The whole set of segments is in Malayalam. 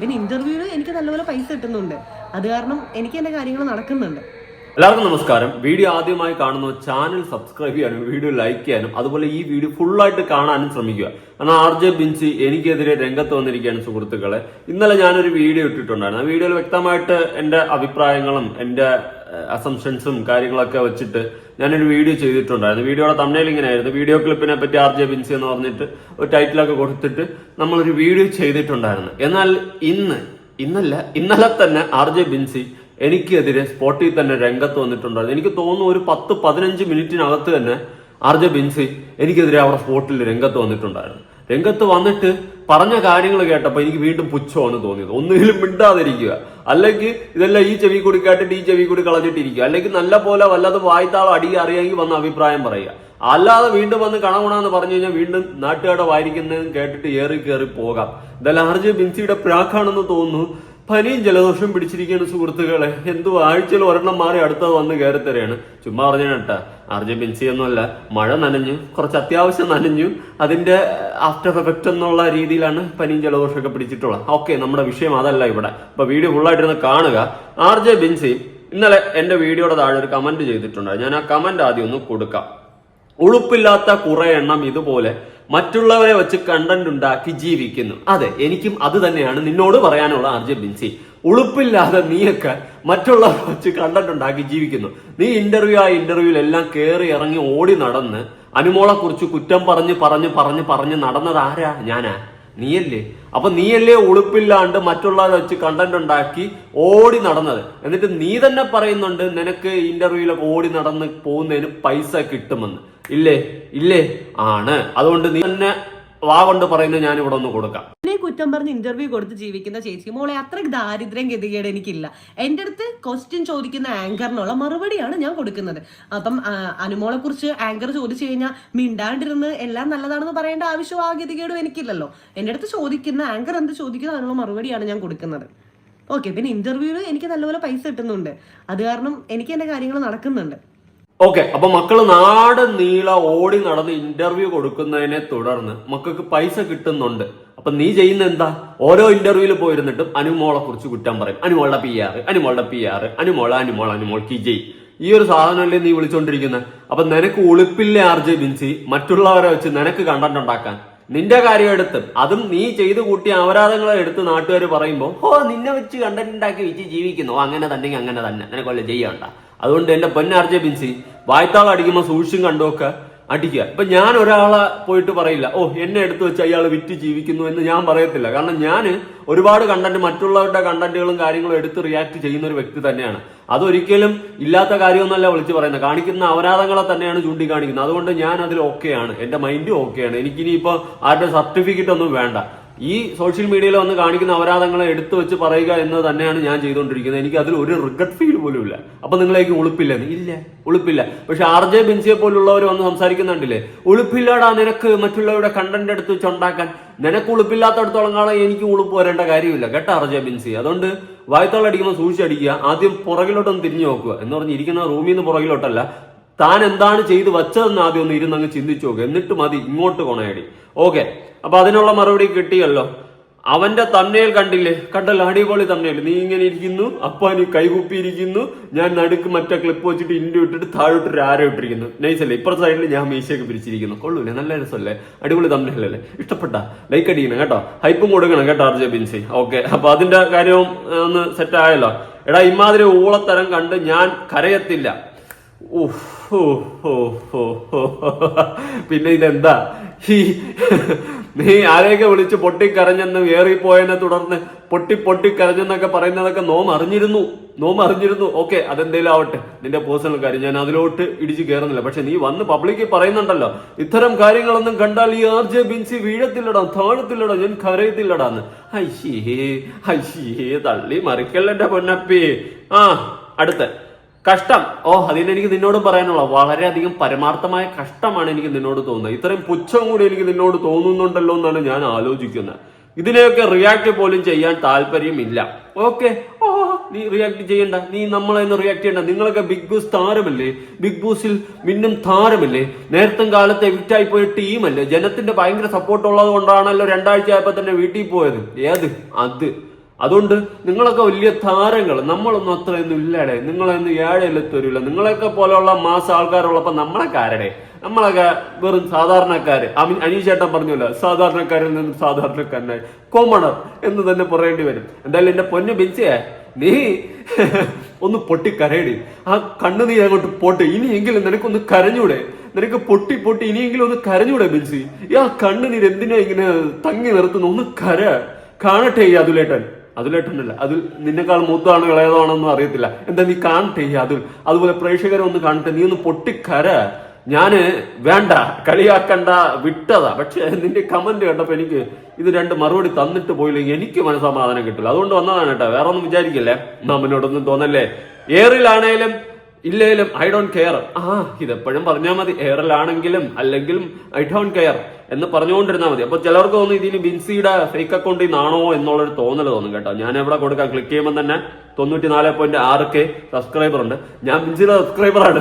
പിന്നെ ഇന്റർവ്യൂവിൽ എനിക്ക് നല്ലപോലെ പൈസ കിട്ടുന്നുണ്ട്. അത് കാരണം എനിക്ക് എന്റെ കാര്യങ്ങൾ നടക്കുന്നുണ്ട്. എല്ലാവർക്കും നമസ്കാരം. വീഡിയോ ആദ്യമായി കാണുന്ന ചാനൽ സബ്സ്ക്രൈബ് ചെയ്യാനും വീഡിയോ ലൈക്ക് ചെയ്യാനും അതുപോലെ ഈ വീഡിയോ ഫുള്ളായിട്ട് കാണാനും ശ്രമിക്കുക. കാരണം ആർ ജെ ബിൻസി എനിക്കെതിരെ രംഗത്ത് വന്നിരിക്കുകയാണ് സുഹൃത്തുക്കളെ. ഇന്നലെ ഞാനൊരു വീഡിയോ ഇട്ടിട്ടുണ്ടായിരുന്നു. ആ വീഡിയോയിൽ വ്യക്തമായിട്ട് എന്റെ അഭിപ്രായങ്ങളും എന്റെ അസംഷൻസും കാര്യങ്ങളൊക്കെ വെച്ചിട്ട് ഞാനൊരു വീഡിയോ ചെയ്തിട്ടുണ്ടായിരുന്നു. വീഡിയോയുടെ തമ്മിൽ ഇങ്ങനെയായിരുന്നു. വീഡിയോ ക്ലിപ്പിനെ പറ്റി ആർ ജെ ബിൻസി എന്ന് പറഞ്ഞിട്ട് ഒരു ടൈറ്റിലൊക്കെ കൊടുത്തിട്ട് നമ്മളൊരു വീഡിയോ ചെയ്തിട്ടുണ്ടായിരുന്നു. എന്നാൽ ഇന്ന് ഇന്നല്ല ഇന്നലെ തന്നെ ആർ ജെ ബിൻസി എനിക്കെതിരെ സ്പോട്ടിൽ തന്നെ രംഗത്ത് വന്നിട്ടുണ്ടായിരുന്നു. എനിക്ക് തോന്നുന്നു ഒരു പത്ത് പതിനഞ്ച് മിനിറ്റിനകത്ത് തന്നെ ആർ ജെ ബിൻസി എനിക്കെതിരെ അവിടെ സ്പോട്ടിൽ രംഗത്ത് വന്നിട്ടുണ്ടായിരുന്നു. രംഗത്ത് വന്നിട്ട് പറഞ്ഞ കാര്യങ്ങൾ കേട്ടപ്പോൾ എനിക്ക് വീണ്ടും പുച്ഛമാണ് തോന്നിയത്. ഒന്നുകിലും മിണ്ടാതിരിക്കുക. അല്ലെങ്കിൽ ഇതെല്ലാം ഈ ചെവി കൂടി കേട്ടിട്ട് ഈ ചെവി കൂടി കളഞ്ഞിട്ടിരിക്കുക. അല്ലെങ്കിൽ നല്ല പോലെ വല്ലാതെ വായ്ത്താളം അടി അറിയാമെങ്കിൽ വന്ന അഭിപ്രായം പറയുക. അല്ലാതെ വീണ്ടും വന്ന് കണകുണാന്ന് പറഞ്ഞു കഴിഞ്ഞാൽ വീണ്ടും നാട്ടുകാരുടെ വായിരിക്കുന്നതും കേട്ടിട്ട് ഏറി കയറി പോകാം. ഇതെല്ലാം ആർജി ബിൻസിയുടെ പ്രാക്കാണെന്ന് തോന്നുന്നു. പനിയും ജലദോഷം പിടിച്ചിരിക്കുകയാണ് സുഹൃത്തുക്കളെ. എന്തോ ആഴ്ചയിൽ ഒരെണ്ണം മാറി അടുത്തത് വന്ന് കയറിത്തരാണ് ചുമ്മാ പറഞ്ഞു കേട്ടാ അർജുൻ മഴ നനഞ്ഞു കുറച്ച് അത്യാവശ്യം നനഞ്ഞു അതിന്റെ ആഫ്റ്റർ എഫക്റ്റ് എന്നുള്ള രീതിയിലാണ് പനിയും ജലദോഷമൊക്കെ പിടിച്ചിട്ടുള്ളത്. ഓക്കെ നമ്മുടെ വിഷയം അതല്ല ഇവിടെ. അപ്പൊ വീഡിയോ ഫുള്ളായിട്ടിരുന്ന് കാണുക. ആർ ജെ ബിൻസി ഇന്നലെ എന്റെ വീഡിയോയുടെ താഴെ ഒരു കമന്റ് ചെയ്തിട്ടുണ്ട് ഞാൻ ആ കമന്റ് ആദ്യം ഒന്ന് കൊടുക്കാം. ഉളുപ്പില്ലാത്ത കുറെ എണ്ണം ഇതുപോലെ മറ്റുള്ളവരെ വെച്ച് കണ്ടന്റ് ഉണ്ടാക്കി ജീവിക്കുന്നു. അതെ എനിക്കും അത് തന്നെയാണ്. നിന്നോട് പറയാനുള്ള ആർജെ ബിൻസി ഉളുപ്പില്ലാതെ നീയൊക്കെ മറ്റുള്ളവരെ വെച്ച് കണ്ടന്റ് ഉണ്ടാക്കി ജീവിക്കുന്നു. നീ ഇന്റർവ്യൂ ആ ഇന്റർവ്യൂവിൽ എല്ലാം കയറി ഇറങ്ങി ഓടി നടന്ന് അനുമോളെ കുറിച്ച് കുറ്റം പറഞ്ഞ് പറഞ്ഞ് പറഞ്ഞ് പറഞ്ഞ് നടന്നത് ആരാ? ഞാനാ. നീയല്ലേ? അപ്പൊ നീയല്ലേ ഉളുപ്പില്ലാണ്ട് മറ്റുള്ളവരെ വെച്ച് കണ്ടന്റ് ഉണ്ടാക്കി ഓടി നടന്നത്. എന്നിട്ട് നീ തന്നെ പറയുന്നുണ്ട് നിനക്ക് ഇന്റർവ്യൂലൊക്കെ ഓടി നടന്ന് പോകുന്നതിന് പൈസ കിട്ടുമെന്ന്. ഇല്ലേ? ഇല്ലേ? ആണ്. അതുകൊണ്ട് നീ തന്നെ വാ കൊണ്ട് പറയുന്നത് ഞാൻ ഇവിടെ ഒന്ന് കൊടുക്കാം. കുറ്റം പറഞ്ഞ് ഇന്റർവ്യൂ കൊടുത്ത് ജീവിക്കുന്ന ചേച്ചി. മോളെ അത്ര ദാരിദ്ര്യം ഗതികേട് എനിക്കില്ല. എന്റെ അടുത്ത് ക്വസ്റ്റ്യൻ ചോദിക്കുന്ന ആങ്കറിനുള്ള മറുപടിയാണ് ഞാൻ കൊടുക്കുന്നത്. അപ്പം അനുമോളെ കുറിച്ച് ആങ്കർ ചോദിച്ചു കഴിഞ്ഞാൽ മിണ്ടാണ്ടിരുന്ന് എല്ലാം നല്ലതാണെന്ന് പറയേണ്ട ആവശ്യം ആ ഗതികേടും എനിക്കില്ലല്ലോ. എന്റെ അടുത്ത് ചോദിക്കുന്ന ആങ്കർ എന്ത് ചോദിക്കുന്ന അതിനുള്ള മറുപടിയാണ് ഞാൻ കൊടുക്കുന്നത്. ഓക്കെ പിന്നെ ഇന്റർവ്യൂവിൽ എനിക്ക് നല്ലപോലെ പൈസ കിട്ടുന്നുണ്ട്. അത് കാരണം എനിക്ക് എന്റെ കാര്യങ്ങൾ നടക്കുന്നുണ്ട്. ഓക്കെ അപ്പൊ മക്കൾ നാട് നീള ഓടി നടന്ന് ഇന്റർവ്യൂ കൊടുക്കുന്നതിനെ തുടർന്ന് മക്കൾക്ക് പൈസ കിട്ടുന്നുണ്ട്. അപ്പൊ നീ ചെയ്യുന്ന എന്താ? ഓരോ ഇന്റർവ്യൂവിൽ പോയിരുന്നിട്ടും അനുമോളെ കുറിച്ച് കുറ്റം പറയും. അനുമോളുടെ പി ആർ അനുമോളുടെ പി ആർ അനുമോള അനുമോൾ അനുമോൾ കി ജയ് ഈ ഒരു സാധനമല്ലേ നീ വിളിച്ചോണ്ടിരിക്കുന്നത് അപ്പൊ നിനക്ക് ഉളുപ്പില്ലേ ആർ ജെ ബിൻസി? മറ്റുള്ളവരെ വെച്ച് നിനക്ക് കണ്ടന്റ് ഉണ്ടാക്കാൻ. നിന്റെ കാര്യം എടുത്ത് അതും നീ ചെയ്തു കൂട്ടിയ അപരാധങ്ങളെ എടുത്ത് നാട്ടുകാർ പറയുമ്പോൾ ഓ നിന്നെ വെച്ച് കണ്ടന്റ് ഉണ്ടാക്കി വെച്ച് ജീവിക്കുന്നു. അങ്ങനെ തന്നെ അങ്ങനെ തന്നെ. നിനക്ക് വല്ല ചെയ്യണ്ട അതുകൊണ്ട് എന്റെ പൊന്നാർജെ ബിൻസി വായ്ത്താളം അടിക്കുമ്പോൾ സൂക്ഷ്യം കണ്ടുമൊക്കെ അടിക്കുക. ഇപ്പൊ ഞാൻ ഒരാളെ പോയിട്ട് പറയില്ല ഓ എന്നെ എടുത്തു വെച്ച് അയാൾ വിറ്റ് ജീവിക്കുന്നു എന്ന് ഞാൻ പറയത്തില്ല. കാരണം ഞാൻ ഒരുപാട് കണ്ടന്റ് മറ്റുള്ളവരുടെ കണ്ടന്റുകളും കാര്യങ്ങളും എടുത്ത് റിയാക്ട് ചെയ്യുന്ന ഒരു വ്യക്തി തന്നെയാണ്. അതൊരിക്കലും ഇല്ലാത്ത കാര്യമൊന്നുമല്ല വിളിച്ച് പറയുന്നത്. കാണിക്കുന്ന അപരാധങ്ങളെ തന്നെയാണ് ചൂണ്ടിക്കാണിക്കുന്നത്. അതുകൊണ്ട് ഞാൻ അതിൽ ഓക്കെയാണ് എന്റെ മൈൻഡും ഓക്കെയാണ് എനിക്കിനിയിപ്പോ ആരുടെ സർട്ടിഫിക്കറ്റ് ഒന്നും വേണ്ട. ഈ സോഷ്യൽ മീഡിയയിൽ വന്ന് കാണിക്കുന്ന അപരാധങ്ങളെ എടുത്തു വെച്ച് പറയുക എന്ന് തന്നെയാണ് ഞാൻ ചെയ്തുകൊണ്ടിരിക്കുന്നത്. എനിക്ക് അതിൽ ഒരു റിഗ്രറ്റ് ഫീൽ പോലും ഇല്ല. അപ്പൊ നിങ്ങളേക്ക് ഉളുപ്പില്ലെന്ന് ഇല്ല. ഉളുപ്പില്ല. പക്ഷെ ആർ ജെ ബിൻസിയെ പോലുള്ളവർ വന്ന് സംസാരിക്കുന്നുണ്ടല്ലേ? ഉളുപ്പില്ലാടാ നിനക്ക് മറ്റുള്ളവരുടെ കണ്ടന്റ് എടുത്ത് വെച്ച് ഉണ്ടാക്കാൻ. നിനക്ക് ഉളുപ്പില്ലാത്തടത്തോളം കാലം എനിക്ക് ഉളുപ്പ് വരേണ്ട കാര്യമില്ല. കേട്ടോ ആർ ജെ ബിൻസി? അതുകൊണ്ട് വായത്തോളടിക്കുമ്പോൾ സൂക്ഷിച്ചടിക്കുക. ആദ്യം പുറകിലോട്ടൊന്ന് തിരിഞ്ഞു നോക്കുക. എന്ന് പറഞ്ഞ് ഇരിക്കുന്ന റൂമിൽ നിന്ന് പുറകിലോട്ടല്ല താൻ എന്താണ് ചെയ്തു വച്ചതെന്ന് ആദ്യം ഒന്ന് ഇരുന്നങ്ങ് ചിന്തിച്ചു നോക്കുക എന്നിട്ട് മതി ഇങ്ങോട്ട് കൊണയടി. ഓക്കെ. അപ്പൊ അതിനുള്ള മറുപടി കിട്ടിയല്ലോ. അവന്റെ തമ്മയിൽ കണ്ടില്ലേ? കണ്ടല്ലോ അടിപൊളി തമ്മയിൽ നീ ഇങ്ങനെ ഇരിക്കുന്നു അപ്പാനി കൈകുപ്പിയിരിക്കുന്നു. ഞാൻ നടുക്ക് മറ്റേ ക്ലിപ്പ് വെച്ചിട്ട് ഇൻഡു ഇട്ടിട്ട് താഴോട്ട് ഒരു ആരോ ഇട്ടിരിക്കുന്നു. നൈസല്ലേ ഇപ്പുറത്തെ സൈഡിൽ ഞാൻ മീശയൊക്കെ പിരിച്ചിരിക്കുന്നു കൊള്ളൂലേ? നല്ല രസമല്ലേ? അടിപൊളി തമ്മയിലല്ലേ ഇഷ്ടപ്പെട്ട. ലൈക്ക് അടിക്കണം കേട്ടോ. ഹൈപ്പും കൊടുക്കണം കേട്ടോ ആർജെ ബിൻസി. ഓക്കെ. അപ്പൊ അതിന്റെ കാര്യവും ഒന്ന് സെറ്റ് ആയല്ലോ. എടാ ഇമാതിരി ഊളത്തരം കണ്ട് ഞാൻ കരയത്തില്ല. പിന്നെ ഇതെന്താ? ഈ നീ ആരെയൊക്കെ വിളിച്ച് പൊട്ടിക്കരഞ്ഞെന്ന് ഏറിപ്പോയതിനെ തുടർന്ന് പൊട്ടി പൊട്ടിക്കരഞ്ഞെന്നൊക്കെ പറയുന്നതൊക്കെ നോം അറിഞ്ഞിരുന്നു നോം അറിഞ്ഞിരുന്നു. ഓക്കെ അതെന്തേലും ആവട്ടെ. നിന്റെ പേഴ്സണൽ കാര്യം ഞാൻ അതിലോട്ട് ഇടിച്ച് കയറുന്നില്ല പക്ഷെ നീ വന്ന് പബ്ലിക്കിൽ പറയുന്നുണ്ടല്ലോ ഇത്തരം കാര്യങ്ങളൊന്നും കണ്ടാൽ ഈ ആർ ജെ ബിൻസി വീഴത്തില്ലടാ താഴത്തില്ലടാ ഞാൻ കരയത്തില്ലടാന്ന്. ഐശേ ഐശേ തള്ളി മറിക്കല്ലെന്റെ പൊന്നപ്പി. ആ അടുത്ത. കഷ്ടം. ഓ അതിന് എനിക്ക് നിന്നോട് പറയാനുള്ള. വളരെയധികം പരമാർത്ഥമായ കഷ്ടമാണ് എനിക്ക് നിന്നോട് തോന്നുന്നത്. ഇത്രയും പുച്ഛം കൂടി എനിക്ക് നിന്നോട് തോന്നുന്നുണ്ടല്ലോ എന്നാണ് ഞാൻ ആലോചിക്കുന്നത്. ഇതിനെയൊക്കെ റിയാക്ട് പോലും ചെയ്യാൻ താല്പര്യമില്ല. ഓക്കെ ഓ നീ റിയാക്ട് ചെയ്യണ്ട. നീ നമ്മളെന്ന് റിയാക്ട് ചെയ്യണ്ട. നിങ്ങളൊക്കെ ബിഗ് ബോസ് താരമല്ലേ? ബിഗ് ബോസിൽ മിന്നും താരമല്ലേ? നേരത്തെ കാലത്ത് എവിക്റ്റായി പോയ ടീമല്ലേ ജനത്തിന്റെ ഭയങ്കര സപ്പോർട്ട് ഉള്ളത് കൊണ്ടാണല്ലോ രണ്ടാഴ്ച ആയപ്പോ തന്നെ വീട്ടിൽ പോയത്. ഏത്? അത്. അതുകൊണ്ട് നിങ്ങളൊക്കെ വലിയ താരങ്ങൾ. നമ്മളൊന്നും അത്രയൊന്നും ഇല്ലടേ. നിങ്ങളൊന്നും ഏഴയിലെത്തരില്ല നിങ്ങളെയൊക്കെ പോലെയുള്ള മാസ ആൾക്കാരുള്ളപ്പോ നമ്മളൊക്കെ ആരടെ? നമ്മളൊക്കെ വെറും സാധാരണക്കാര്. അമി- അനീഷ് ചേട്ടൻ പറഞ്ഞല്ലോ സാധാരണക്കാരിൽ നിന്ന് സാധാരണക്കാരനായി. കോമണർ എന്ന് തന്നെ പറയേണ്ടി വരും. എന്തായാലും എന്റെ പൊന്നു ബിൻസിയെ നീ ഒന്ന് പൊട്ടി കരയടി. ആ കണ്ണു നീ അങ്ങോട്ട് പോട്ടെ. ഇനിയെങ്കിലും നിനക്കൊന്ന് കരഞ്ഞൂടെ? നിനക്ക് പൊട്ടി പൊട്ടി ഇനിയെങ്കിലും ഒന്ന് കരഞ്ഞൂടെ ബിൻസി? ഈ ആ കണ്ണു നീ എന്തിനാ ഇങ്ങനെ തങ്ങി നിർത്തുന്നു? ഒന്ന് കര. കാണട്ടെ ഈ അതുലേട്ടൻ. അതുലേട്ടനല്ല അതിൽ നിന്നെക്കാൾ മൂത്താണോ ഇളയതാണോ ഒന്നും അറിയത്തില്ല. എന്താ നീ കാണട്ടെ അതിൽ? അതുപോലെ പ്രേക്ഷകരെ ഒന്ന് കാണട്ടെ. നീ ഒന്ന് പൊട്ടിക്കര. ഞാൻ വേണ്ട കളിയാക്കണ്ട വിട്ടതാ. പക്ഷെ നിന്റെ കമന്റ് കണ്ടപ്പോ എനിക്ക് ഇത് രണ്ട് മറുപടി തന്നിട്ട് പോയില്ലെങ്കിൽ എനിക്ക് മനസ്സമാധാനം കിട്ടില്ല. അതുകൊണ്ട് വന്നതാണ് കേട്ടോ. വേറെ ഒന്നും വിചാരിക്കില്ലേ? നമ്മനോടൊന്നും തോന്നല്ലേ? ഏറിലാണേലും ഇല്ലേലും ഐ ഡോണ്ട് കെയർ ആ ഇതെപ്പോഴും പറഞ്ഞാൽ മതി. എയറിലാണെങ്കിലും അല്ലെങ്കിലും ഐ ഡോണ്ട് കെയർ എന്ന് പറഞ്ഞുകൊണ്ടിരുന്നാൽ മതി. അപ്പൊ ചിലർക്ക് തോന്നും ഇതിന് ബിൻസിയുടെ ഫേക്ക് അക്കൗണ്ടിൽ നിന്നാണോ എന്നുള്ളൊരു തോന്നൽ തോന്നും കേട്ടോ. ഞാൻ എവിടെ കൊടുക്കാം? ക്ലിക്ക് ചെയ്യുമ്പോൾ തന്നെ തൊണ്ണൂറ്റി നാല് പോയിന്റ് ആറ് കെ സബ്സ്ക്രൈബർ ഉണ്ട്. ഞാൻ ബിൻസിയുടെ സബ്സ്ക്രൈബറാണ്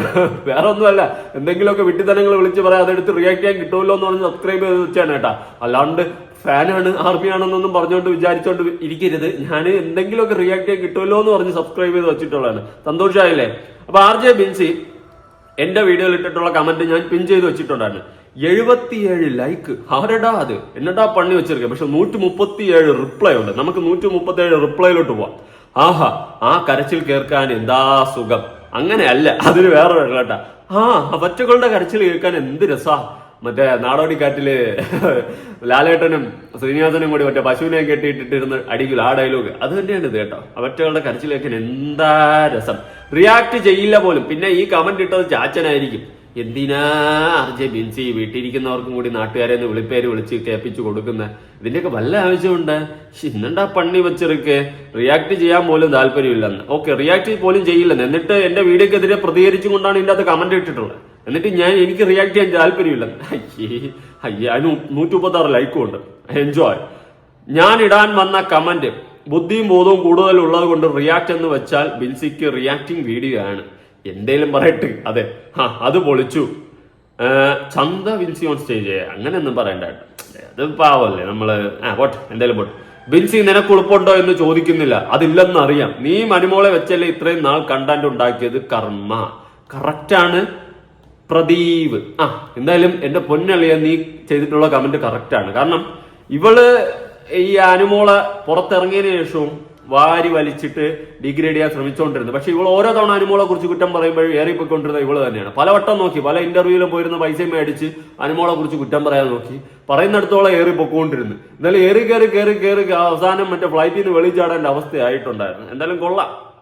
വേറെ ഒന്നുമല്ല എന്തെങ്കിലുമൊക്കെ വിട്ടിത്തനങ്ങൾ വിളിച്ച് പറയാം. അതെടുത്ത് റിയാക്ട് ചെയ്യാൻ കിട്ടുമല്ലോ എന്ന് പറഞ്ഞ് സബ്സ്ക്രൈബ് ചെയ്ത് വെച്ചാണ് കേട്ടോ. അല്ലാണ്ട് ഫാനാണ് ആർമിയാണെന്നൊന്നും പറഞ്ഞുകൊണ്ട് വിചാരിച്ചോണ്ട് ഇരിക്കരുത്. ഞാൻ എന്തെങ്കിലുമൊക്കെ റിയാക്ട് ചെയ്യാൻ കിട്ടുമല്ലോ എന്ന് പറഞ്ഞ് സബ്സ്ക്രൈബ് ചെയ്ത് വെച്ചിട്ടുള്ളതാണ്. സന്തോഷമായില്ലേ അപ്പൊ ആർ ജെ ബിൻസി എന്റെ വീഡിയോയിൽ ഇട്ടിട്ടുള്ള കമന്റ് ഞാൻ പിൻ ചെയ്ത് വെച്ചിട്ടുണ്ടായിരുന്നു എഴുപത്തിയേഴ് ലൈക്ക് ആരടാ അത്? എന്നടാ പണി വെച്ചിരിക്കുക പക്ഷെ നൂറ്റി മുപ്പത്തിയേഴ് റിപ്ലൈ ഉണ്ട്. നമുക്ക് നൂറ്റി മുപ്പത്തിയേഴ് റിപ്ലൈയിലോട്ട് പോവാം. ആഹാ ആ കരച്ചിൽ കേൾക്കാൻ എന്താ സുഖം? അങ്ങനെയല്ല. അതിന് വേറെ കേട്ടാ. ആ പച്ചകളുടെ കരച്ചിൽ കേൾക്കാൻ എന്ത് രസാ? മറ്റേ നാടോടിക്കാറ്റിൽ ലാലേട്ടനും ശ്രീനിവാസനും കൂടി മറ്റേ പശുവിനെ കെട്ടിയിട്ടിട്ടിരുന്ന് അടിക്കില്ല ആ ഡയലോഗ് അത് തന്നെയാണ് ഇത് കേട്ടോ. അവറ്റകളുടെ കരച്ചിലേക്ക് എന്താ രസം. റിയാക്ട് ചെയ്യില്ല പോലും. പിന്നെ ഈ കമന്റ് ഇട്ടത് ചാച്ചനായിരിക്കും. എന്തിനാ അർജെ ബിൻസി വീട്ടിലിരിക്കുന്നവർക്കും കൂടി നാട്ടുകാരെ ഒന്ന് വിളിപ്പേര് വിളിച്ച് കേൾപ്പിച്ചു കൊടുക്കുന്ന? ഇതിന്റെയൊക്കെ വല്ല ആവശ്യമുണ്ട്? ഇന്നെന്താ പണി വെച്ചിരിക്കെ റിയാക്ട് ചെയ്യാൻ പോലും താല്പര്യമില്ലെന്ന്. ഓക്കെ റിയാക്ട് പോലും ചെയ്യില്ലെന്ന്. എന്നിട്ട് എന്റെ വീഡിയോക്കെതിരെ പ്രതികരിച്ചുകൊണ്ടാണ് ഇതിന്റെ അകത്ത് കമന്റ് ഇട്ടിട്ടുള്ളത്. എന്നിട്ട് ഞാൻ എനിക്ക് റിയാക്ട് ചെയ്യാൻ താല്പര്യമില്ല. അയ്യേ അയ്യേ അതിന് നൂറ്റി മുപ്പത്തി ആറ് ലൈക്കും ഉണ്ട്. എൻജോയ് ഞാൻ ഇടാൻ വന്ന കമന്റ് ബുദ്ധിയും ബോധവും കൂടുതൽ ഉള്ളത് കൊണ്ട് റിയാക്ട് എന്ന് വെച്ചാൽ ബിൻസിക്ക് റിയാക്ടിങ് വീഡിയോ ആണ്. എന്തേലും പറയട്ടെ. അതെ. ആ അത് പൊളിച്ചു. ചന്ത ബിൻസി ഓൺ സ്റ്റേജ് അങ്ങനെയൊന്നും പറയണ്ട അത് പാവല്ലേ നമ്മൾ. ആ പോട്ടെ എന്തേലും പോട്ടെ. ബിൻസി നിനക്ക് ഉളുപ്പുണ്ടോ എന്ന് ചോദിക്കുന്നില്ല. അതില്ലെന്ന് അറിയാം നീ മനുമോളെ വെച്ചല്ലേ ഇത്രയും നാൾ കണ്ടന്റ് ഉണ്ടാക്കിയത്? കർമ്മ. കറക്റ്റാണ് പ്രദീപ്. ആ എന്തായാലും എന്റെ പൊന്നളിയ നീ ചെയ്തിട്ടുള്ള കമന്റ് കറക്റ്റ് ആണ്. കാരണം ഇവൾ ഈ അനുമോളെ പുറത്തിറങ്ങിയതിനു ശേഷവും വാരി വലിച്ചിട്ട് ഡിഗ്രേഡ് ചെയ്യാൻ ശ്രമിച്ചുകൊണ്ടിരുന്നത് പക്ഷെ ഇവൾ ഓരോ തവണ അനുമോളെ കുറിച്ച് കുറ്റം പറയുമ്പോൾ ഏറിപ്പോയിക്കൊണ്ടിരുന്ന ഇവൾ തന്നെയാണ്. പലവട്ടം നോക്കി പല ഇന്റർവ്യൂവിലും പോയിരുന്ന പൈസ മേടിച്ച് അനുമോളെ കുറിച്ച് കുറ്റം പറയാൻ നോക്കി. പറയുന്നിടത്തോളം ഏറി പൊക്കോണ്ടിരുന്നു എന്നാലും ഏറി കയറി കയറി കയറി അവസാനം മറ്റേ ഫ്ലൈറ്റിൽ നിന്ന് വെളിച്ചാടേണ്ട അവസ്ഥയായിട്ടുണ്ടായിരുന്നു. എന്തായാലും കൊള്ളാം.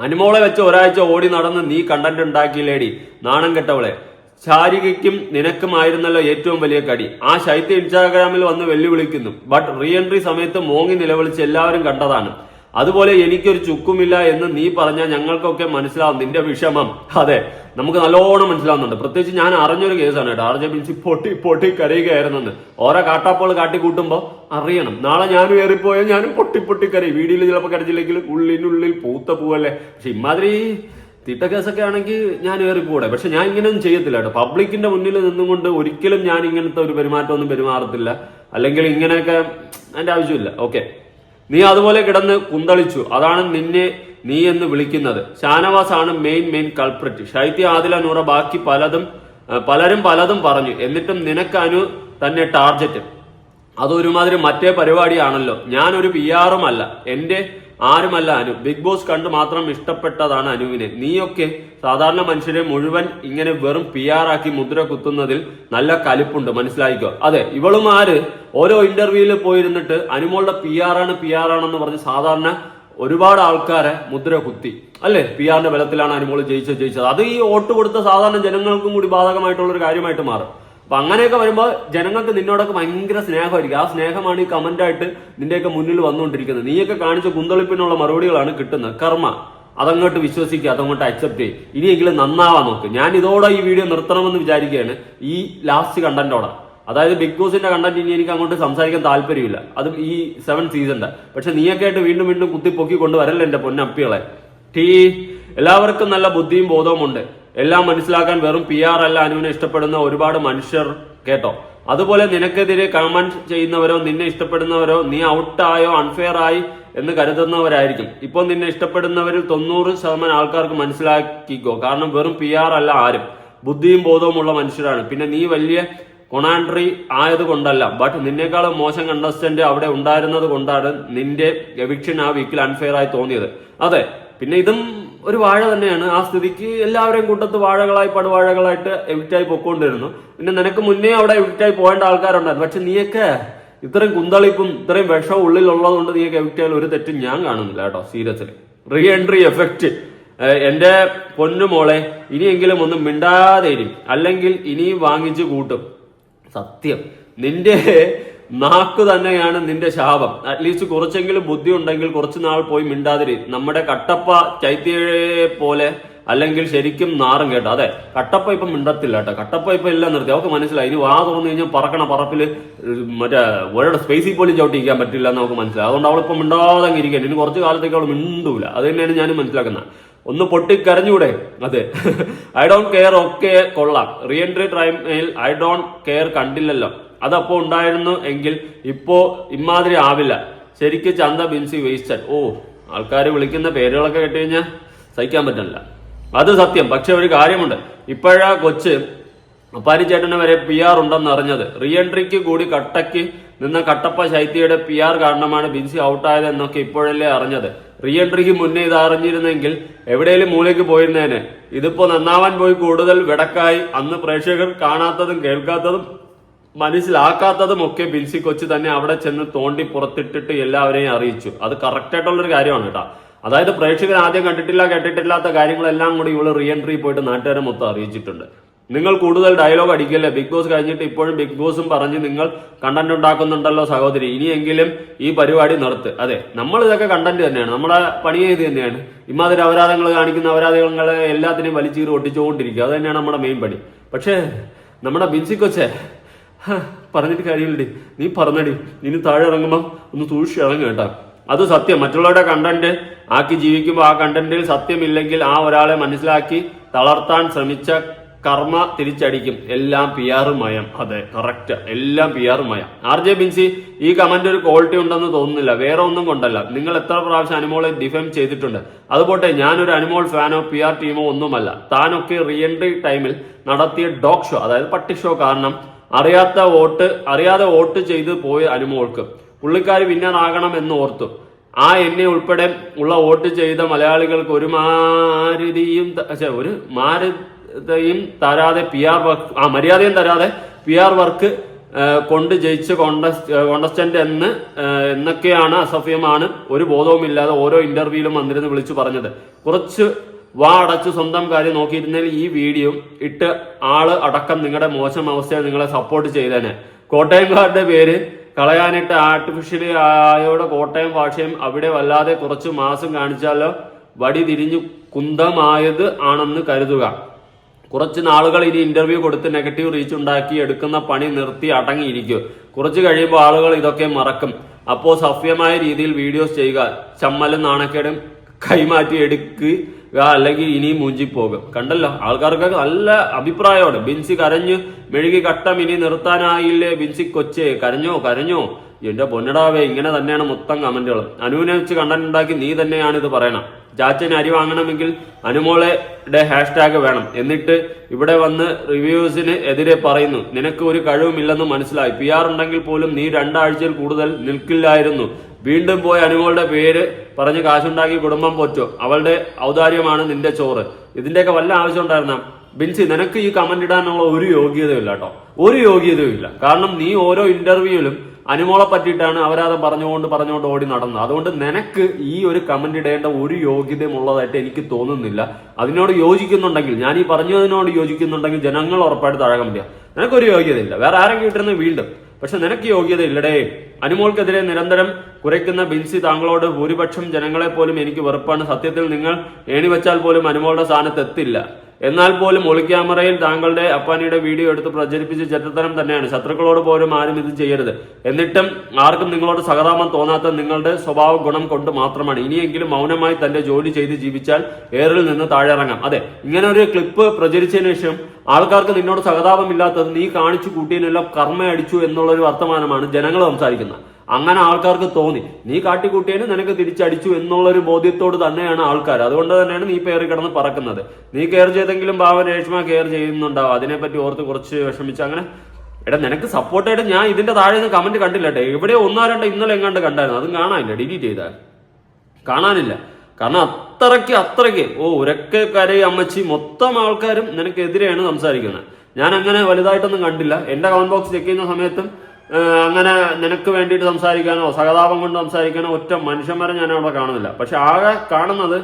അനുമോളെ വെച്ച് ഒരാഴ്ച ഓടി നടന്ന് നീ കണ്ടന്റ് ഉണ്ടാക്കിയില്ലേടി. നാണം കെട്ടവളെ. ശാരികയ്ക്കും നിനക്കുമായിരുന്നല്ലോ ഏറ്റവും വലിയ കടി. ആ ശൈത്യ ഇൻസ്റ്റാഗ്രാമിൽ വന്ന് വെല്ലുവിളിക്കുന്നു. ബട്ട് റീ എൻട്രി സമയത്ത് മോങ്ങി നിലവിളിച്ച് എല്ലാവരും കണ്ടതാണ്. അതുപോലെ എനിക്കൊരു ചുക്കുമില്ല എന്ന് നീ പറഞ്ഞാൽ ഞങ്ങൾക്കൊക്കെ മനസ്സിലാവും നിന്റെ വിഷമം. അതെ നമുക്ക് നല്ലോണം മനസ്സിലാവുന്നുണ്ട്. പ്രത്യേകിച്ച് ഞാൻ അറിഞ്ഞൊരു കേസാണ് കേട്ടോ. ആർ ജെ ബിൻസി പൊട്ടി പൊട്ടി കരയുകയായിരുന്നെന്ന്. ഓരോ കാട്ടാപ്പോൾ കാട്ടിക്കൂട്ടുമ്പോൾ അറിയണം. നാളെ ഞാനും ഏറിപ്പോയാൽ ഞാനും പൊട്ടി പൊട്ടി കരയും. വീടിയിൽ ചിലപ്പോൾ കരച്ചില്ലെങ്കിൽ ഉള്ളിനുള്ളിൽ പൂത്ത പൂവല്ലേ. പക്ഷെ ഇമാതിരി തിട്ട കേസൊക്കെ ആണെങ്കിൽ ഞാൻ ഏറിപ്പോടെ പക്ഷെ ഞാൻ ഇങ്ങനെയൊന്നും ചെയ്യത്തില്ല കേട്ടോ. പബ്ലിക്കിന്റെ മുന്നിൽ നിന്നുകൊണ്ട് ഒരിക്കലും ഞാൻ ഇങ്ങനത്തെ ഒരു പെരുമാറ്റമൊന്നും പെരുമാറത്തില്ല. അല്ലെങ്കിൽ ഇങ്ങനെയൊക്കെ അതിന്റെ ആവശ്യമില്ല. ഓക്കെ. നീ അതുപോലെ കിടന്ന് കുന്തളിച്ചു. അതാണ് നിന്നെ നീ എന്ന് വിളിക്കുന്നത്. ഷാനവാസ് ആണ് main main culprit Shaithya Adila Noora ബാക്കി പലതും പലരും പലതും പറഞ്ഞു. എന്നിട്ടും നിനക്ക് അനു തന്നെ ടാർജറ്റ് അതൊരുമാതിരി മറ്റേ പരിപാടിയാണല്ലോ. ഞാനൊരു പി ആറും അല്ല. എന്റെ ആരുമല്ല അനു. ബിഗ് ബോസ് കണ്ട് മാത്രം ഇഷ്ടപ്പെട്ടതാണ് അനുവിനെ. നീയൊക്കെ സാധാരണ മനുഷ്യരെ മുഴുവൻ ഇങ്ങനെ വെറും പി ആക്കി മുദ്ര കുത്തുന്നതിൽ നല്ല കലിപ്പുണ്ട്. മനസ്സിലായിക്കോ? അതെ ഇവളും ആര്? ഓരോ ഇന്റർവ്യൂവിൽ പോയിരുന്നിട്ട് അനുമോളുടെ പി ആണ് പി ആണെന്ന് പറഞ്ഞ് സാധാരണ ഒരുപാട് ആൾക്കാരെ മുദ്ര കുത്തി. അല്ലെ? പി ആറിന്റെ ബലത്തിലാണ് അനുമോൾ ജയിച്ചത് ജയിച്ചത്. അത് ഈ വോട്ട് കൊടുത്ത സാധാരണ ജനങ്ങൾക്കും കൂടി ബാധകമായിട്ടുള്ള ഒരു കാര്യമായിട്ട് മാറും. അപ്പൊ അങ്ങനെയൊക്കെ വരുമ്പോൾ ജനങ്ങൾക്ക് നിന്നോടൊക്കെ ഭയങ്കര സ്നേഹമായിരിക്കും. ആ സ്നേഹമാണ് ഈ കമന്റ് ആയിട്ട് നിന്റെയൊക്കെ മുന്നിൽ വന്നുകൊണ്ടിരിക്കുന്നത്. നീയൊക്കെ കാണിച്ച കുന്തളിപ്പിനുള്ള മറുപടികളാണ് കിട്ടുന്നത്. കർമ്മ. അതങ്ങോട്ട് വിശ്വസിക്കുക അതങ്ങോട്ട് അക്സെപ്റ്റ് ചെയ്യും ഇനിയെങ്കിലും നന്നാവാൻ നോക്ക്. ഞാൻ ഇതോടെ ഈ വീഡിയോ നിർത്തണമെന്ന് വിചാരിക്കുകയാണ് ഈ ലാസ്റ്റ് കണ്ടന്റോടെ അതായത് ബിഗ് ബോസിന്റെ കണ്ടന്റ് ഇനി എനിക്ക് അങ്ങോട്ട് സംസാരിക്കാൻ താല്പര്യമില്ല. അത് ഈ സെവൻ സീസണിന്റെ പക്ഷെ നീയൊക്കെ ആയിട്ട് വീണ്ടും വീണ്ടും കുത്തിപ്പൊക്കി കൊണ്ടുവരല്ലേ എന്റെ പൊന്നപ്പികളെ? ടീ എല്ലാവർക്കും നല്ല ബുദ്ധിയും ബോധവും ഉണ്ട് എല്ലാം മനസ്സിലാക്കാൻ വെറും പി ആർ അല്ല അനുവിനെ ഇഷ്ടപ്പെടുന്ന ഒരുപാട് മനുഷ്യർ കേട്ടോ. അതുപോലെ നിനക്കെതിരെ കമന്റ് ചെയ്യുന്നവരോ നിന്നെ ഇഷ്ടപ്പെടുന്നവരോ നീ ഔട്ടായോ അൺഫെയർ ആയി എന്ന് കരുതുന്നവരായിരിക്കും. ഇപ്പോൾ നിന്നെ ഇഷ്ടപ്പെടുന്നവരിൽ തൊണ്ണൂറ് ശതമാനം ആൾക്കാർക്ക് മനസ്സിലാക്കിക്കോ. കാരണം വെറും പി ആർ അല്ല ആരും. ബുദ്ധിയും ബോധവുമുള്ള മനുഷ്യരാണ്. പിന്നെ നീ വലിയ കൊണാൻട്രി ആയത് കൊണ്ടല്ല ബട്ട് നിന്നേക്കാളും മോശം കണ്ടസ്റ്റന്റ് അവിടെ ഉണ്ടായിരുന്നത് കൊണ്ടാണ് നിന്റെ എവിക്ഷൻ ആ വീക്കിൽ അൺഫെയർ ആയി തോന്നിയത്. അതെ പിന്നെ ഇതും ഒരു വാഴ തന്നെയാണ് ആ സ്ഥിതിക്ക് എല്ലാവരെയും കൂട്ടത്ത് വാഴകളായി പടുവാഴകളായിട്ട് എവിക്റ്റായി പൊക്കോണ്ടിരുന്നു. പിന്നെ നിനക്ക് മുന്നേ അവിടെ എവിക്റ്റായി പോകേണ്ട ആൾക്കാരുണ്ടായിരുന്നു. പക്ഷെ നീയൊക്കെ ഇത്രയും കുന്തളിപ്പും ഇത്രയും വിഷവും ഉള്ളിലുള്ളത് കൊണ്ട് നീയൊക്കെ എവിക്റ്റായാലും ഒരു തെറ്റും ഞാൻ കാണുന്നില്ല കേട്ടോ സീരിയസിൽ റീ എൻട്രി എഫക്റ്റ് എന്റെ പൊന്നു മോളെ ഇനിയെങ്കിലും ഒന്ന് മിണ്ടാതെ അല്ലെങ്കിൽ ഇനിയും വാങ്ങിച്ചു കൂട്ടും. സത്യം. നിന്റെ നാക്ക് തന്നെയാണ് നിന്റെ ശാപം. അറ്റ്ലീസ്റ്റ് കുറച്ചെങ്കിലും ബുദ്ധി ഉണ്ടെങ്കിൽ കുറച്ച് നാൾ പോയി മിണ്ടാതിരി. നമ്മുടെ കട്ടപ്പ ചൈത്യയെ പോലെ അല്ലെങ്കിൽ ശരിക്കും നാറും കേട്ടോ. അതെ കട്ടപ്പ ഇപ്പം മിണ്ടത്തില്ല കേട്ടോ. കട്ടപ്പ ഇപ്പൊ എല്ലാം നിർത്തി. അവർക്ക് മനസ്സിലായി. ഇനി വാ തുറന്നു കഴിഞ്ഞാൽ പറക്കണ പറപ്പിൽ മറ്റേ ഒരാളുടെ സ്പേസിൽ പോലും ചവിട്ടിക്കാൻ പറ്റില്ല എന്ന് നമുക്ക് മനസ്സിലായി. അതുകൊണ്ട് അവളിപ്പം മിണ്ടാതെ ഇരിക്കേണ്ടി ഇനി കുറച്ച് കാലത്തേക്ക് അവൾ മിണ്ടൂല. അത് തന്നെയാണ് ഞാനും മനസ്സിലാക്കുന്നത്. ഒന്ന് പൊട്ടി കരഞ്ഞൂടെ അതെ. ഐ ഡോണ്ട് കെയർ ഓക്കെ കൊള്ളാം. റീ എൻട്രി ടൈമിൽ ഐ ഡോണ്ട് കെയർ കണ്ടില്ലല്ലോ. അതപ്പോ ഉണ്ടായിരുന്നു എങ്കിൽ ഇപ്പോ ഇമാതിരി ആവില്ല. ശരിക്ക് ചന്ത ബിൻസി വേസ്റ്റഡ് ഓ ആൾക്കാർ വിളിക്കുന്ന പേരുകളൊക്കെ കേട്ട് കഴിഞ്ഞാൽ സഹിക്കാൻ പറ്റില്ല അത് സത്യം. പക്ഷെ ഒരു കാര്യമുണ്ട്. ഇപ്പോഴാ കൊച്ച് അപ്പാരി ചേട്ടന് വരെ പി ആർ ഉണ്ടെന്ന് അറിഞ്ഞത്. റീഎൻട്രിക്ക് കൂടി കട്ടയ്ക്ക് നിന്ന കട്ടപ്പ ശൈത്യയുടെ പി ആർ കാരണമാണ് ബിൻസി ഔട്ടായത് എന്നൊക്കെ ഇപ്പോഴല്ലേ അറിഞ്ഞത്. റീഎൻട്രിക്ക് മുന്നേ ഇത് അറിഞ്ഞിരുന്നെങ്കിൽ എവിടെയെങ്കിലും മൂലയ്ക്ക് പോയിരുന്നേനെ. ഇതിപ്പോ നന്നാവാൻ പോയി കൂടുതൽ വിടക്കായി. അന്ന് പ്രേക്ഷകർ കാണാത്തതും കേൾക്കാത്തതും മനസ്സിലാക്കാത്തതും ഒക്കെ ബിൻസി കൊച്ച് തന്നെ അവിടെ ചെന്ന് തോണ്ടി പുറത്തിട്ടിട്ട് എല്ലാവരെയും അറിയിച്ചു. അത് കറക്റ്റ് ആയിട്ടുള്ളൊരു കാര്യമാണ് കേട്ടോ. അതായത് പ്രേക്ഷകർ ആദ്യം കണ്ടിട്ടില്ല കേട്ടിട്ടില്ലാത്ത കാര്യങ്ങളെല്ലാം കൂടി ഇവൾ റീ എൻട്രി പോയിട്ട് നാട്ടുകാരെ മൊത്തം അറിയിച്ചിട്ടുണ്ട്. നിങ്ങൾ കൂടുതൽ ഡയലോഗ് അടിക്കല്ലേ? ബിഗ് ബോസ് കഴിഞ്ഞിട്ട് ഇപ്പോഴും ബിഗ് ബോസും പറഞ്ഞ് നിങ്ങൾ കണ്ടന്റ് ഉണ്ടാക്കുന്നുണ്ടല്ലോ സഹോദരി. ഇനിയെങ്കിലും ഈ പരിപാടി നിർത്ത് അതെ നമ്മൾ ഇതൊക്കെ കണ്ടന്റ് തന്നെയാണ്. നമ്മളെ പണി ചെയ്ത് തന്നെയാണ്. ഇമാതിരി അപരാധങ്ങൾ കാണിക്കുന്ന അപരാധങ്ങളെ എല്ലാത്തിനെയും വലിച്ചീറി ഒട്ടിച്ചുകൊണ്ടിരിക്കുക. അത് തന്നെയാണ് നമ്മുടെ മെയിൻ പണി. പക്ഷേ നമ്മുടെ ബിൻസി കൊച്ചേ പറഞ്ഞിട്ട് കാര്യമില്ലേ നീ പറഞ്ഞടി. ഇനി താഴെ ഇറങ്ങുമ്പോൾ ഒന്ന് സൂക്ഷിച്ച് ഇറങ്ങുക അത് സത്യം. മറ്റുള്ളവരുടെ കണ്ടന്റ് ആക്കി ജീവിക്കുമ്പോൾ ആ കണ്ടന്റിൽ സത്യമില്ലെങ്കിൽ ആ ഒരാളെ മനസ്സിലാക്കി തളർത്താൻ ശ്രമിച്ച കർമ്മ തിരിച്ചടിക്കും. എല്ലാം പി ആർ മയം. അതെ കറക്റ്റ് എല്ലാം പി ആർ മയം. ആർ ജെ ബിൻസി ഈ കമന്റ് ഒരു ക്വാളിറ്റി ഉണ്ടെന്ന് തോന്നുന്നില്ല. വേറെ ഒന്നും കൊണ്ടല്ല. നിങ്ങൾ എത്ര പ്രാവശ്യം അനുമോളെ ഡിഫെം ചെയ്തിട്ടുണ്ട്? അതുപോട്ടെ ഞാനൊരു അനുമോൾ ഫാനോ പി ആർ ടീമോ ഒന്നുമല്ല. താനൊക്കെ റീഎൻട്രി ടൈമിൽ നടത്തിയ ഡോഗ് ഷോ അതായത് പട്ടി ഷോ കാരണം അറിയാത്ത വോട്ട് അറിയാതെ വോട്ട് ചെയ്ത് പോയ അനുമോൾക്ക്. പുള്ളിക്കാരി വിന്നറാകണം എന്ന് ഓർത്തു. ആ എന്നെ ഉൾപ്പെടെ ഉള്ള വോട്ട് ചെയ്ത മലയാളികൾക്ക് ഒരു മാരുതിയും ഒരു മാരുതയും തരാതെ പി ആർ വർക്ക് ആ മര്യാദയും തരാതെ പി ആർ വർക്ക് കൊണ്ട് ജയിച്ച് കോണ്ടസ്റ്റ് കോണ്ടസ്റ്റന്റ് എന്ന് എന്നൊക്കെയാണ് അസഭ്യമാണ് ഒരു ബോധവുമില്ലാതെ ഓരോ ഇന്റർവ്യൂവിലും വന്നിരുന്ന് വിളിച്ചു പറഞ്ഞത്. കുറച്ച് വാ അടച്ച് സ്വന്തം കാര്യം നോക്കിയിരുന്നെങ്കിൽ ഈ വീഡിയോ ഇട്ട് ആൾ അടക്കം നിങ്ങളുടെ മോശം അവസ്ഥയെ നിങ്ങളെ സപ്പോർട്ട് ചെയ്തേനെ. കോട്ടയംകാരുടെ പേര് കളയാനിട്ട് ആർട്ടിഫിഷ്യലി ആയോടെ കോട്ടയം ഭാഷയും അവിടെ വല്ലാതെ കുറച്ച് മാസം കാണിച്ചാലോ? വടി തിരിഞ്ഞു കുന്തമായത് ആണെന്ന് കരുതുക. കുറച്ച് നാളുകൾ ഇനി ഇന്റർവ്യൂ കൊടുത്ത് നെഗറ്റീവ് റീച്ച് ഉണ്ടാക്കി എടുക്കുന്ന പണി നിർത്തി അടങ്ങിയിരിക്കും. കുറച്ച് കഴിയുമ്പോൾ ആളുകൾ ഇതൊക്കെ മറക്കും. അപ്പോൾ സഭ്യമായ രീതിയിൽ വീഡിയോസ് ചെയ്യുക. ചമ്മലും നാണക്കേടും കൈമാറ്റി എടുക്കുക അല്ലെങ്കിൽ ഇനിയും മൂഞ്ചിപ്പോകും. കണ്ടല്ലോ? ആൾക്കാർക്കൊക്കെ നല്ല അഭിപ്രായമാണ്. ബിൻസി കരഞ്ഞു മെഴുകി കട്ടം ഇനി നിർത്താനായില്ലേ ബിൻസി കൊച്ചേ? കരഞ്ഞോ? കരഞ്ഞോ? എന്റെ പൊന്നടാവേ ഇങ്ങനെ തന്നെയാണ് മൊത്തം കമന്റുകൾ. അനുവിനെ വെച്ച് കണ്ടന്റ് ഉണ്ടാക്കി നീ തന്നെയാണ് ഇത് പറയണം. ചാച്ചന് അരി വാങ്ങണമെങ്കിൽ അനുമോളയുടെ ഹാഷ്ടാഗ് വേണം. എന്നിട്ട് ഇവിടെ വന്ന് റിവ്യൂസിന് എതിരെ പറയുന്നു നിനക്ക് ഒരു കഴിവുമില്ലെന്ന് മനസ്സിലായി. പി ആർ ഉണ്ടെങ്കിൽ പോലും നീ രണ്ടാഴ്ചയിൽ കൂടുതൽ നിൽക്കില്ലായിരുന്നു. വീണ്ടും പോയ അനുമോളുടെ പേര് പറഞ്ഞ് കാശുണ്ടാക്കി കുടുംബം പോറ്റോ അവളുടെ ഔദാര്യമാണ് നിന്റെ ചോറ്. ഇതിന്റെയൊക്കെ വല്ല ആവശ്യം ഉണ്ടായിരുന്ന? ബിൻസി നിനക്ക് ഈ കമന്റ് ഇടാനുള്ള ഒരു യോഗ്യതയും കേട്ടോ. ഒരു യോഗ്യതയും ഇല്ല കാരണം നീ ഓരോ ഇന്റർവ്യൂവിലും അനുമോളെ പറ്റിയിട്ടാണ് അവരത് പറഞ്ഞുകൊണ്ട് പറഞ്ഞുകൊണ്ട് ഓടി നടന്നത്. അതുകൊണ്ട് നിനക്ക് ഈ ഒരു കമന്റ് ഇടേണ്ട ഒരു യോഗ്യതയും ഉള്ളതായിട്ട് എനിക്ക് തോന്നുന്നില്ല. അതിനോട് യോജിക്കുന്നുണ്ടെങ്കിൽ ഞാൻ ഈ പറഞ്ഞതിനോട് യോജിക്കുന്നുണ്ടെങ്കിൽ ജനങ്ങൾ ഉറപ്പായിട്ട് തഴകം പറ്റുക നിനക്കൊരു യോഗ്യതയില്ല. വേറെ ആരെങ്കിലും ഇട്ടിരുന്ന് വീണ്ടും പക്ഷെ നിനക്ക് യോഗ്യത ഇല്ലടേ അനുമോൾക്കെതിരെ നിരന്തരം കുറയ്ക്കുന്ന ബിൻസി താങ്കളോട് ഭൂരിപക്ഷം ജനങ്ങളെ പോലും എനിക്ക് വെറുപ്പാണ്. സത്യത്തിൽ നിങ്ങൾ ഏണി വെച്ചാൽ പോലും അനുമോളുടെ സ്ഥാനത്ത് എത്തില്ല. എന്നാൽ പോലും ഒളിക്യാമറയിൽ താങ്കളുടെ അപ്പാനിയുടെ വീഡിയോ എടുത്ത് പ്രചരിപ്പിച്ച് ചെറ്റത്തരം തന്നെയാണ്. ശത്രുക്കളോട് പോലും ആരും ഇത് ചെയ്യരുത്. എന്നിട്ടും ആർക്കും നിങ്ങളോട് സഹതാപം തോന്നാത്ത നിങ്ങളുടെ സ്വഭാവ ഗുണം കൊണ്ട് മാത്രമാണ്. ഇനിയെങ്കിലും മൗനമായി തന്റെ ജോലി ചെയ്ത് ജീവിച്ചാൽ ഏറിൽ നിന്ന് താഴെ ഇറങ്ങാം അതെ ഇങ്ങനെ ഒരു ക്ലിപ്പ് പ്രചരിച്ചതിന് ശേഷം ആൾക്കാർക്ക് നിന്നോട് സഹതാപമില്ലാത്തത് നീ കാണിച്ചു കൂട്ടിയതിനെല്ലാം കർമ്മ അടിച്ചു എന്നുള്ള ഒരു വർത്തമാനമാണ് ജനങ്ങൾ സംസാരിക്കുന്നത്. അങ്ങനെ ആൾക്കാർക്ക് തോന്നി. നീ കാട്ടിക്കൂട്ടിയതിന് നിനക്ക് തിരിച്ചടിച്ചു എന്നുള്ളൊരു ബോധ്യത്തോട് തന്നെയാണ് ആൾക്കാർ. അതുകൊണ്ട് തന്നെയാണ് നീ പേറി കിടന്ന് പറക്കുന്നത്. നീ കെയർ ചെയ്തെങ്കിലും ഭാവ രേഷ്മ കെയർ ചെയ്യുന്നുണ്ടാവും. അതിനെപ്പറ്റി ഓർത്ത് കുറച്ച് വിഷമിച്ച് അങ്ങനെ. എടാ നിനക്ക് സപ്പോർട്ടായിട്ട് ഞാൻ ഇതിന്റെ താഴെ നിന്ന് കമന്റ് കണ്ടില്ല കേട്ടോ എവിടെയോ ഒന്നോ രണ്ടോ ഇന്നലെ എങ്ങാണ്ട് കണ്ടായിരുന്നു. അതും കാണാനില്ല. ഡിലീറ്റ് ചെയ്താൽ. കാണാനില്ല. കാരണം അത്രയ്ക്ക് അത്രയ്ക്ക്. ഓ ഉരക്കെ കരയി അമ്മച്ചി മൊത്തം ആൾക്കാരും നിനക്കെതിരെയാണ് സംസാരിക്കുന്നത്. ഞാൻ അങ്ങനെ വലുതായിട്ടൊന്നും കണ്ടില്ല. എന്റെ കമന്റ് ബോക്സ് ചെക്ക് ചെയ്യുന്ന സമയത്തും അങ്ങനെ നിനക്ക് വേണ്ടിയിട്ട് സംസാരിക്കാനോ സഹതാപം കൊണ്ട് സംസാരിക്കാനോ ഒറ്റ മനുഷ്യന്മാരെ ഞാൻ അവിടെ കാണുന്നില്ല. പക്ഷെ ആകെ കാണുന്നത്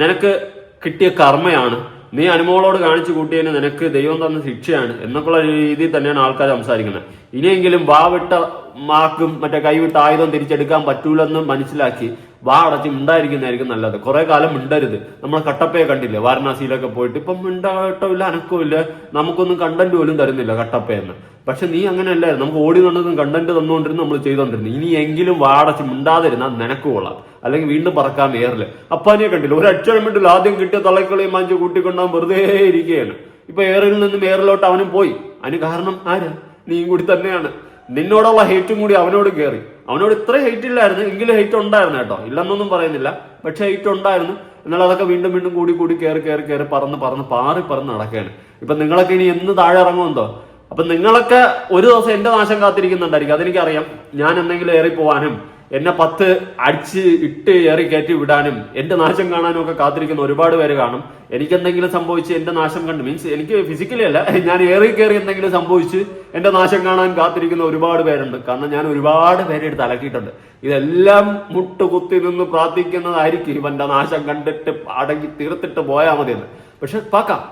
നിനക്ക് കിട്ടിയ കർമ്മയാണ്. നീ അനുമോളോട് കാണിച്ചു കൂട്ടിയതിന് നിനക്ക് ദൈവം തന്ന ശിക്ഷയാണ് എന്നൊക്കെയുള്ള രീതിയിൽ തന്നെയാണ് ആൾക്കാർ സംസാരിക്കുന്നത്. ഇനിയെങ്കിലും വാവിട്ട മാക്കും മറ്റേ കൈവിട്ട ആയുധം തിരിച്ചെടുക്കാൻ പറ്റൂലെന്ന് മനസ്സിലാക്കി വാ അടച്ച് മിണ്ടായിരിക്കുന്നതായിരിക്കും നല്ലത്. കുറെ കാലം മിണ്ടരുത്. നമ്മളെ കട്ടപ്പയെ കണ്ടില്ലേ? വാരണാസിയിലൊക്കെ പോയിട്ട് ഇപ്പം മിണ്ടാട്ടമില്ല അനക്കമില്ല നമുക്കൊന്നും കണ്ടന്റ് പോലും തരുന്നില്ല കട്ടപ്പയെന്ന്. പക്ഷെ നീ അങ്ങനെയല്ലായിരുന്നു. നമുക്ക് ഓടി നടന്നതും കണ്ടന്റ് തന്നുകൊണ്ടിരുന്നു നമ്മൾ ചെയ്തോണ്ടിരുന്നു ഇനിയെങ്കിലും വാടച്ച് മിണ്ടാതിരുന്നാൽ നിനക്ക് കൊള്ളാം. അല്ലെങ്കിൽ വീണ്ടും പറക്കാൻ ഏറില്ല അപ്പാനെ കണ്ടില്ല? ഒരു അക്ഷരം മിണ്ടില്ല. ആദ്യം കിട്ടിയ തളക്കളെയും മാഞ്ച് കൂട്ടിക്കൊണ്ടാൻ വെറുതെ ഇരിക്കുകയാണ്. ഇപ്പൊ ഏറിൽ നിന്നും ഏറിലോട്ട് അവനും പോയി. അതിന് കാരണം ആര്? നീയും കൂടി തന്നെയാണ്. നിന്നോടുള്ള ഹെയ്റ്റും കൂടി അവനോട് കയറി അവനോട് ഇത്ര ഹെയ്റ്റ് ഇല്ലായിരുന്നു എങ്കിലും ഹെയ്റ്റ് ഉണ്ടായിരുന്നു കേട്ടോ. ഇല്ലെന്നൊന്നും പറയുന്നില്ല. പക്ഷെ ഹെയ്റ്റ് ഉണ്ടായിരുന്നു. എന്നാൽ അതൊക്കെ വീണ്ടും വീണ്ടും കൂടി കൂടി കയറി കയറി കയറി പറന്ന് പറന്ന് പാറി പറന്ന് നടക്കുകയാണ്. ഇപ്പൊ നിങ്ങളൊക്കെ ഇനി എന്ന് താഴെ ഇറങ്ങുമെന്തോ? അപ്പൊ നിങ്ങളൊക്കെ ഒരു ദിവസം എന്റെ നാശം കാത്തിരിക്കുന്നുണ്ടായിരിക്കും. അതെനിക്കറിയാം. ഞാൻ എന്തെങ്കിലും ഏറി പോവാനും എന്നെ പത്ത് അടിച്ച് ഇട്ട് ഏറി കയറ്റി വിടാനും എന്റെ നാശം കാണാനും ഒക്കെ കാത്തിരിക്കുന്ന ഒരുപാട് പേര് കാണും. എനിക്ക് എന്തെങ്കിലും സംഭവിച്ച് എന്റെ നാശം കണ്ടു മീൻസ് എനിക്ക് ഫിസിക്കലി അല്ല ഞാൻ ഏറി കയറി എന്തെങ്കിലും സംഭവിച്ച് എന്റെ നാശം കാണാൻ കാത്തിരിക്കുന്ന ഒരുപാട് പേരുണ്ട്. കാരണം ഞാൻ ഒരുപാട് പേരെ എടുത്ത് അലക്കിയിട്ടുണ്ട്. ഇതെല്ലാം മുട്ടുകുത്തി നിന്ന് പ്രാർത്ഥിക്കുന്നതായിരിക്കും ഇവന്റെ നാശം കണ്ടിട്ട് അടങ്ങി തീർത്തിട്ട് പോയാൽ മതിയെന്ന്. പക്ഷെ പാക്കാം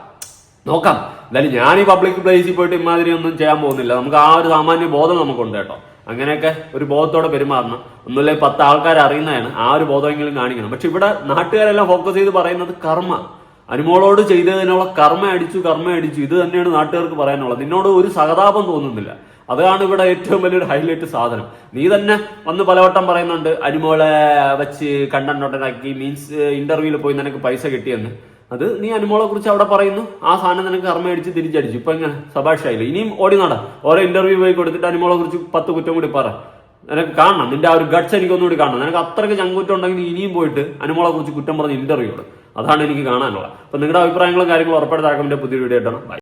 നോക്കാം. എന്തായാലും ഞാൻ ഈ പബ്ലിക് പ്ലേസിൽ പോയിട്ട് ഇമാതിരി ഒന്നും ചെയ്യാൻ പോകുന്നില്ല. നമുക്ക് ആ ഒരു സാമാന്യ ബോധം നമുക്കുണ്ട് കേട്ടോ. അങ്ങനെയൊക്കെ ഒരു ബോധത്തോടെ പെരുമാറണം. ഒന്നുമില്ല പത്ത് ആൾക്കാർ അറിയുന്നതാണ്. ആ ഒരു ബോധമെങ്കിലും കാണിക്കണം. പക്ഷെ ഇവിടെ നാട്ടുകാരെല്ലാം ഫോക്കസ് ചെയ്ത് പറയുന്നത് കർമ്മ. അനുമോളോട് ചെയ്തതിനുള്ള കർമ്മ അടിച്ചു കർമ്മ അടിച്ചു. ഇത് തന്നെയാണ് നാട്ടുകാർക്ക് പറയാനുള്ളത്. നിന്നോട് ഒരു സഹതാപം തോന്നുന്നില്ല. അതാണ് ഇവിടെ ഏറ്റവും വലിയൊരു ഹൈലൈറ്റ് സാധനം. നീ തന്നെ വന്ന് പലവട്ടം പറയുന്നുണ്ട് അനുമോളെ വെച്ച് കണ്ടന്റോട്ടനാക്കി. മീൻസ് ഇന്റർവ്യൂവിൽ പോയി നിനക്ക് പൈസ കിട്ടിയെന്ന്. അത് നീ അനുമോളെ കുറിച്ച് അവിടെ പറയുന്നു. ആ സാധനം നിനക്ക് കർമ്മ അടിച്ച് തിരിച്ചടിച്ചു. ഇപ്പൊ എങ്ങനെ? സഭാഷായില്ല ഇനിയും ഓടി നട. ഓരോ ഇന്റർവ്യൂ പോയി കൊടുത്തിട്ട് അനുമോളെ കുറിച്ച് പത്ത് കുറ്റം കൂടി പറ. നിനക്ക് കാണണം. നിന്റെ ആ ഒരു ഗട്ട്സ് എനിക്ക് ഒന്നുകൂടി കാണണം. നിനക്ക് അത്രയ്ക്ക് ചങ്കുറ്റം ഉണ്ടെങ്കിൽ ഇനിയും പോയിട്ട് അനുമോളെ കുറിച്ച് കുറ്റം പറഞ്ഞ് ഇന്റർവ്യൂ അതാണ് എനിക്ക് കാണാനുള്ളത്. അപ്പൊ നിങ്ങളുടെ അഭിപ്രായങ്ങളും കാര്യങ്ങളും ഉറപ്പെടുത്താക്കാൻ പുതിയ വീഡിയോ ആയിട്ടാണ് ബൈ